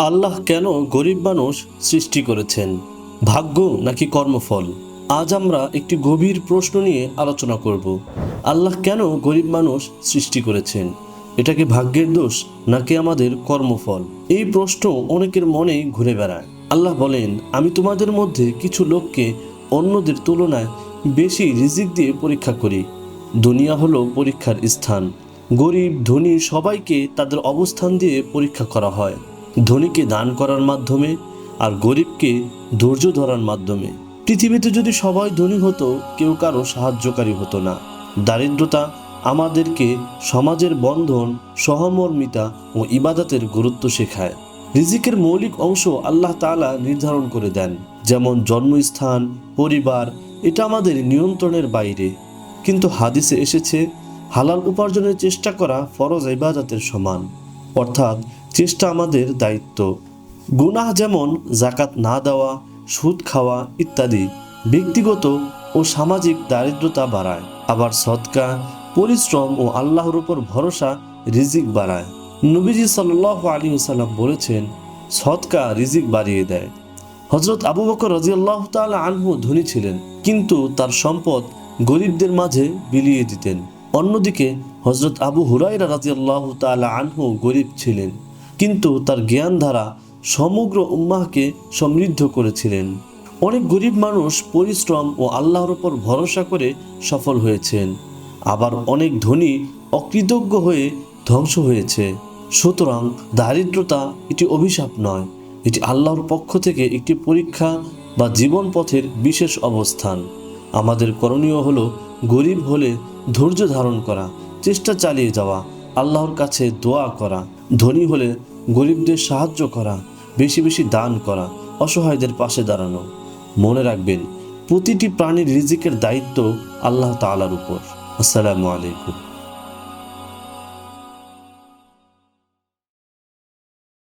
আল্লাহ কেন গরিব মানুষ সৃষ্টি করেছেন? ভাগ্য নাকি কর্মফল? আজ আমরা একটি গভীর প্রশ্ন নিয়ে আলোচনা করব। আল্লাহ কেন গরিব মানুষ সৃষ্টি করেছেন? এটা কি ভাগ্যের দোষ নাকি আমাদের কর্মফল? এই প্রশ্ন অনেকের মনেই ঘুরে বেড়ায়। আল্লাহ বলেন, আমি তোমাদের মধ্যে কিছু লোককে অন্যদের তুলনায় বেশি রিজিক দিয়ে পরীক্ষা করি। দুনিয়া হলো পরীক্ষার স্থান। গরিব, ধনী সবাইকে তাদের অবস্থান দিয়ে পরীক্ষা করা হয়। ধনীকে দান করার মাধ্যমে আর গরিবকে ধৈর্য ধরার মাধ্যমে। পৃথিবীতে যদি সবাই ধনী হতো, কেউ কারও সাহায্যকারী হতো না। দারিদ্রতা আমাদেরকে সমাজের বন্ধন, সহমর্মিতা ও ইবাদতের গুরুত্ব শেখায়। রিজিকের মৌলিক অংশ আল্লাহ তাআলা নির্ধারণ করে দেন, যেমন জন্মস্থান, পরিবার, এটা আমাদের নিয়ন্ত্রণের বাইরে। কিন্তু হাদিসে এসেছে, হালাল উপার্জনের চেষ্টা করা ফরজ ইবাদতের সমান। অর্থাৎ চেষ্টা আমাদের দায়িত্ব। গুনাহ যেমন জাকাত না দেওয়া, সুদ খাওয়া ইত্যাদি ব্যক্তিগত ও সামাজিক দারিদ্রতা বাড়ায়। আবার সৎকা, পরিশ্রম ও আল্লাহর উপর ভরসা, রিজিক বাড়ায়। নবীজি সাল্লাহ আলী সাল্লাম বলেছেন, সৎকা রিজিক বাড়িয়ে দেয়। হজরত আবু বকর রাজিয়াল্লাহ তাআলা আনহু ধনী ছিলেন, কিন্তু তার সম্পদ গরিবদের মাঝে বিলিয়ে দিতেন। অন্যদিকে হজরত আবু হুরাইরা রাজিয়াল্লাহ তাআলা আনহু গরিব ছিলেন। কিন্তু তার জ্ঞান ধারা সমগ্র উম্মাহকে সমৃদ্ধ করেছিলেন। অনেক গরিব মানুষ পরিশ্রম ও আল্লাহর উপর ভরসা করে সফল হয়েছেন। আবার অনেক ধনী অকৃতজ্ঞ হয়ে ধ্বংস হয়েছে। সুতরাং দারিদ্রতা এটি অভিশাপ নয়, এটি আল্লাহর পক্ষ থেকে একটি পরীক্ষা বা জীবন পথের বিশেষ অবস্থান। আমাদের করণীয় হলো গরিব হলে ধৈর্য ধারণ করা, চেষ্টা চালিয়ে যাওয়া আল্লাহর কাছে দোয়া করা, ধনী হলে গরিবদের সাহায্য করা, বেশি বেশি দান করা, অসহায়দের পাশে দাঁড়ানো। মনে রাখবেন, প্রতিটি প্রাণীর রিজিকের দায়িত্ব আল্লাহ তালার উপর। আসসালামু আলাইকুম।